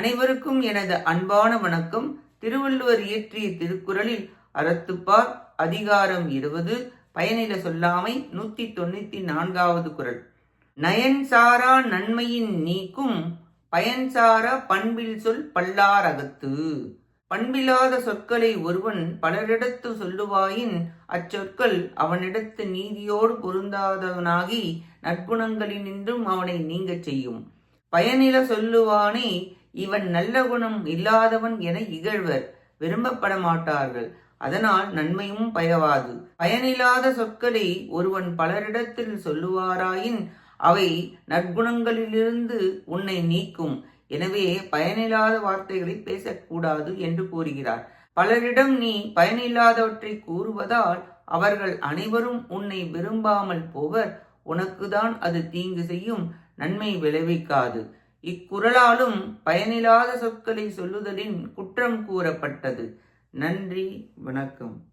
அனைவருக்கும் எனது அன்பான வணக்கம். திருவள்ளுவர் இயற்றிய திருக்குறளில் அறத்துப்பார் அதிகாரம் இருபது பயனில சொல்லாமை நூத்தி தொண்ணூத்தி நான்காவது குறள். நயன்சாரா நன்மையின் நீக்கும் பயன்சாரா பண்பில் சொல் பல்லாரகத்து. பண்பில்லாத சொற்களை ஒருவன் பலரிடத்து சொல்லுவாயின் அச்சொற்கள் அவனிடத்து நீதியோடு பொருந்தாதவனாகி நற்குணங்களினின்றும் அவனை நீங்கச் செய்யும். பயனில சொல்லுவானே இவன் நல்ல குணம் இல்லாதவன் என இகழ்வர் விரும்பப்பட மாட்டார்கள் அதனால் நன்மையும் பயவாது. பயனில்லாத சொற்களை ஒருவன் பலரிடத்தில் சொல்லுவாராயின் அவை நற்குணங்களிலிருந்து உன்னை நீக்கும். எனவே பயனில்லாத வார்த்தைகளை பேசக்கூடாது என்று கூறுகிறார். பலரிடம் நீ பயனில்லாதவற்றை கூறுவதால் அவர்கள் அனைவரும் உன்னை விரும்பாமல் போவர். உனக்குதான் அது தீங்கு செய்யும். நன்மை விளைவிக்காது. இக்குறளாலும் பயனில்லாத சொற்களை சொல்லுதலின் குற்றம் கூறப்பட்டது. நன்றி வணக்கம்.